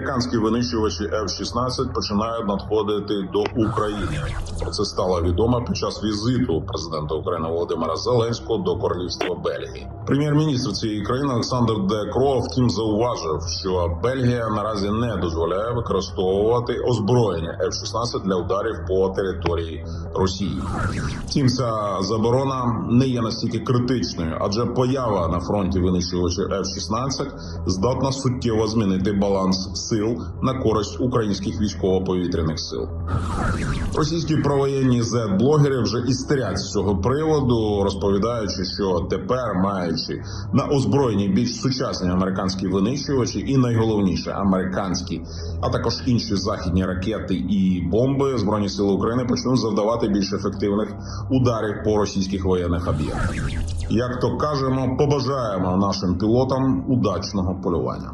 американські винищувачі F-16 починають надходити до України. Про це стало відомо під час візиту президента України Володимира Зеленського до королівства Бельгії. Прем'єр-міністр цієї країни Олександр Де Кроо, втім, зауважив, що Бельгія наразі не дозволяє використовувати озброєння F-16 для ударів по території Росії. Втім, ця заборона не є настільки критичною, адже поява на фронті винищувачів F-16 здатна суттєво змінити баланс сил на користь українських військово-повітряних сил. Російські провоєнні Z-блогери вже істерять з цього приводу, розповідаючи, що тепер, маючи на озброєні більш сучасні американські винищувачі, і найголовніше американські, а також інші західні ракети і бомби, збройні сили України почнуть завдавати більш ефективних ударів по російських воєнних об'єктах. Як то кажемо, побажаємо нашим пілотам удачного полювання.